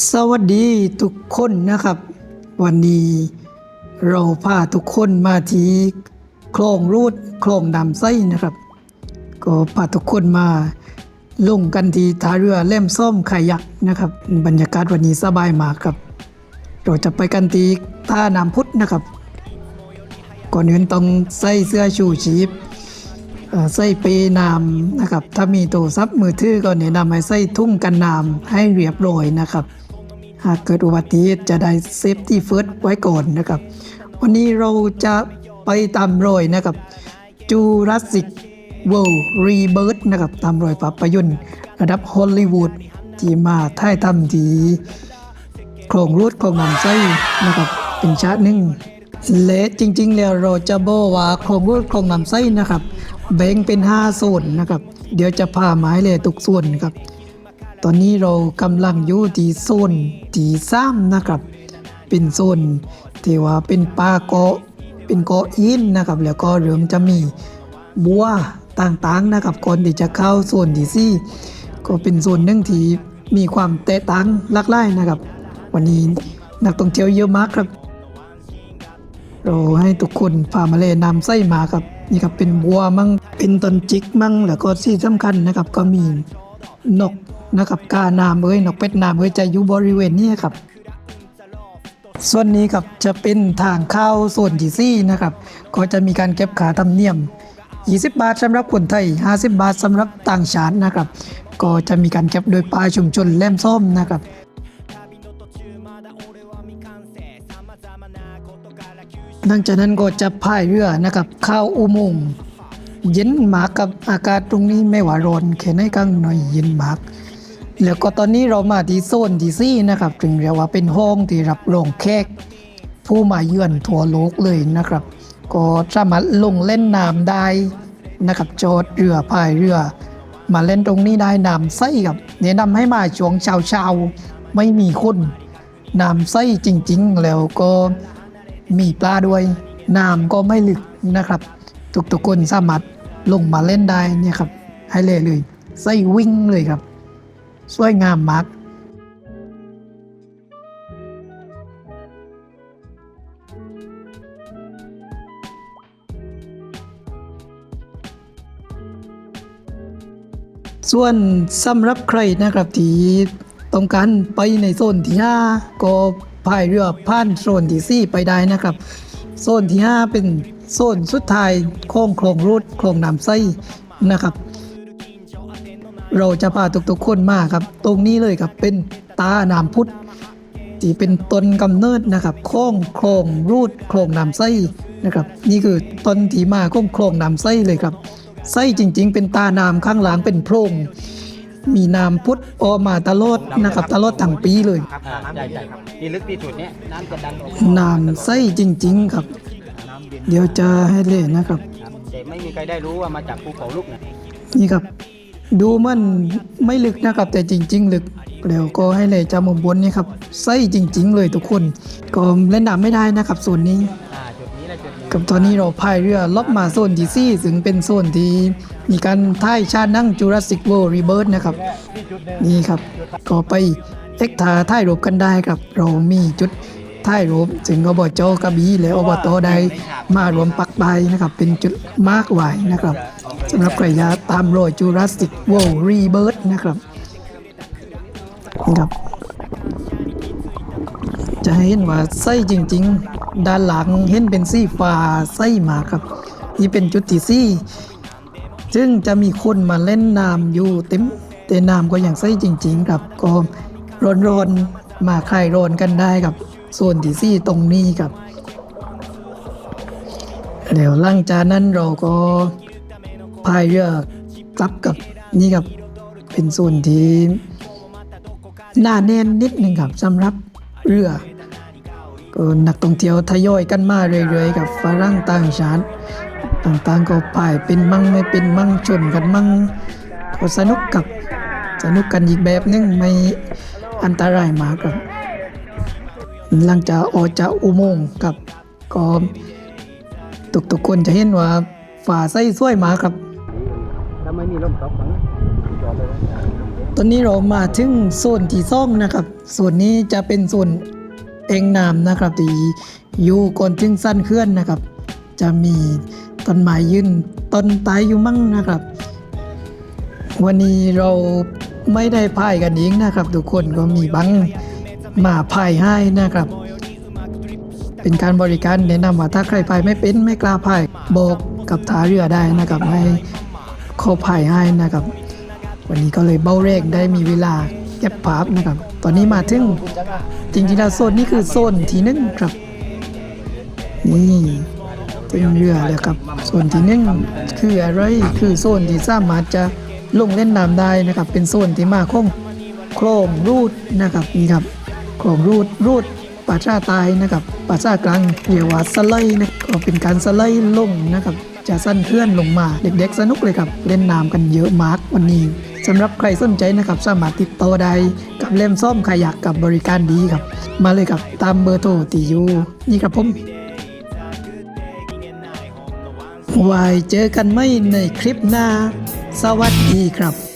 สวัสดีทุกคนนะครับ วันนี้เราพาทุกคนมาที่คลองรูดคลองดำไส้นะครับ ก็พาทุกคนมาลงกันที่ท่าเรือเล่มส้มขายักนะครับ บรรยากาศวันนี้สบายมากครับ เราจะไปกันที่ท่าน้ำพุทธนะครับ ก่อนอื่นต้องใส่เสื้อชูชีพใส่เปน้ำนะครับ ถ้ามีโทรศัพท์มือถือก็แนะนำให้ใส่ทุ่งกันน้ำให้เรียบร้อยนะครับ หากเกิดอุบัติเหตุจะได้เซฟตี้เฟิร์สไว้ก่อนนะครับ วันนี้เราจะไปตามรอยนะครับจูราสสิกเวิลด์รีเบิร์นะครับตามรอยภาพยนตร์ระดับฮอลลีวูดที่มาถ่ายทำที่โครงรูดโครงนำไส้นะครับเป็นชาติหนึ่งและจริง ๆ แล้วเราจะบอกว่าโครงรูดโครงนำไส้นะครับ แบ่งเป็น5โซนนะครับ เดี๋ยวจะพาหมายเลยทุกส่วนครับ ตอนนี้เรากำลังอยู่ที่โซนที่สามนะครับ เป็นโซนที่ว่าเป็นป่าเกาะเป็นเกาะอินนะครับ แล้วก็เริ่มจะมีบัวต่างๆนะครับก่อนที่จะเข้าโซนที่สี่ก็เป็นโซนหนึ่งที่มีความแตกต่างหลากหลายนะครับ วันนี้นักท่องเที่ยวเยอะมากครับ เราให้ทุกคนพามาเลนนำไส้หมาครับนี่ครับเป็นบัวมั่งเป็นต้นจิกมั่งแล้วก็ที่สำคัญนะครับ ก็มีนก นะครับกาน้ำเอ้ยนกเป็ดน้ำเอ้ยจะอยู่บริเวณนี้ครับ ส่วนนี้ครับจะเป็นทางเข้าโซนที่สี่นะครับก็จะมีการเก็บขาธรรมเนียม 20 บาทสำหรับคนไทย 50 บาทสำหรับต่างชาตินะครับ ก็จะมีการเก็บโดยปลายชุมชนแหลมส้มนะครับหลังจากนั้นก็จะพายเรือนะครับเข้าอุโมงค์เย็นหมากกับอากาศตรงนี้ไม่ว่าร้อนแค่ไหนกลางหน่อยเย็นหมาก แล้วก็ตอนนี้เรามาที่โซนที่ซี่นะครับถึงเรียกว่าเป็นห้องที่รับรองแขกผู้มาเยือนทั่วโลกเลยนะครับ ก็สามารถลงเล่นน้ำได้นะครับจอดเรือพายเรือ มาเล่นตรงนี้ได้น้ำใสครับแนะนำให้มาช่วงเช้าเช้าๆไม่มีคนน้ำใสจริง ๆ แล้วก็มีปลาด้วยน้ำก็ไม่ลึกนะครับ ทุกๆคนสามารถลงมาเล่นได้เนี่ยครับให้เลยเลยใสวิ่งเลยครับ สวยงามมากส่วนสำหรับใครนะครับที่ต้องการไปในโซนที่5ก็พายเรือผ่านโซนที่4ไปได้นะครับ โซนที่ 5 เป็นโซนสุดท้ายโค้งโครงรูดโครงน้ำไส้นะครับ เราจะพาทุกๆคนมาครับ ตรงนี้เลยครับเป็นตาน้ำพุทธที่เป็นต้นกำเนิดนะครับโค้งโครงรูดโครงน้ำไส้นะครับ นี่คือต้นที่มาของโครงน้ำไส้เลยครับไส้จริง ๆ เป็นตาน้ำข้างหลังเป็นโพรงมีน้ำพุทธออกมาตลอดนะครับตลอดทั้งปีเลยครับน้ำใหญ่ๆครับที่ลึกที่สุดเนี่ยน้ำจะดันออกน้ำไส้จริง ๆ ครับ เดี๋ยวจะให้เล่นนะครับครับแต่ไม่มีใครได้รู้ว่ามาจากภูเขาลูกนะนี่ครับ ดูมันไม่ลึกนะครับ แต่จริง ๆ ลึกแล้วก็ให้เลยจามุมบนนี่ครับไส้จริง ๆ เลยทุกคน ก็เล่นน้ำไม่ได้นะครับส่วนนี้ กับตอนนี้เราพายเรือลบมาโซนที่ซี่ซึ่งเป็นโซนที่มีการท่ายชาตินั่งจูราสสิกเวิลด์รีเบิร์ดนะครับ นี่ครับ ก็ไปเอ็กทาท่ายรูปกันได้ครับ เรามีจุดท่ายรูปถึงอบจกระบี่และอบตใดมารวมปักใบนะครับ เป็นจุดมาร์กไว้นะครับ สำหรับใครอยาตามรอยจูราสสิกเวิลด์รีเบิร์ดนะครับนะครับ จะเห็นว่าไส้จริง ๆ ด้านหลังเห็นเป็นสีฟ้าไส้มาครับนี่เป็นจุดที่สี่ซึ่งจะมีคนมาเล่นน้ำอยู่เต็มแต่น้ำก็อย่างไส้จริง ๆ ครับก็ร้อนๆมาคลายร้อนกันได้ครับส่วนที่สี่ตรงนี้ครับ เดี๋ยวหลังจากนั้นเราก็ พายเรือกลับกับนี่ครับเป็นส่วนที่หน้าแน่นนิดหนึ่งครับสำหรับเรือก็นักท่องเที่ยวทยอยกันมาเรื่อยๆกับฝรั่งต่างชาติต่างๆก็พายเป็นมั่งไม่เป็นมั่งชนกันมั่งก็สนุกกับสนุกกันอีกแบบหนึงไม่อันตรายมากครับ หลังจากออกจากอุโมงค์กับก็ทุกๆคนจะเห็นว่าฝ่าไส้สวยมาครับ ไมมีลมตกฝังจอดเลยตอนนี้เรามาถึงโซนที่ซ่องนะครับ ส่วนนี้จะเป็นโซนเองน้ำนะครับที่อยู่ก่อนถึงสั้นเคลื่อนนะครับ จะมีต้นไม้ยืนต้นตายอยู่มั่งนะครับ วันนี้เราไม่ได้พายกันเองนะครับ ทุกคนก็มีบังมาพายให้นะครับ เป็นการบริการแนะนำว่าถ้าใครพายไม่เป็นไม่กล้าพายบอกกับท่าเรือได้นะครับให้ ขาพายให้นะครับ วันนี้ก็เลยเบ้าแรกได้มีเวลาเก็บภาพนะครับ ตอนนี้มาถึงจริงๆแล้วโซนนี้คือโซนที่หนึ่งครับนี่ถึงเรือแล้วครับโซนที่หนึ่งคืออะไรคือโซนที่สามารถจะลงเล่นน้ำได้นะครับ เป็นโซนที่มาของโคลงรูดนะครับนี่ครับโคลงรูดรูดป่าชาตายนะครับป่าชากลางเรียกว่าสไลด์นะก็เป็นการสไลด์ลงนะครับ จะสั้นเคลื่อนลงมาเด็กๆ สนุกเลยครับ เล่นน้ำกันเยอะมากวันนี้สำหรับใครสนใจนะครับ สามารถติดต่อได้กับเล่มซ่อมขยักกับบริการดีครับ มาเลยครับตามเบอร์โทรตีอยู่นี่ครับผมไว้เจอกันไม่ในคลิปหน้า สวัสดีครับ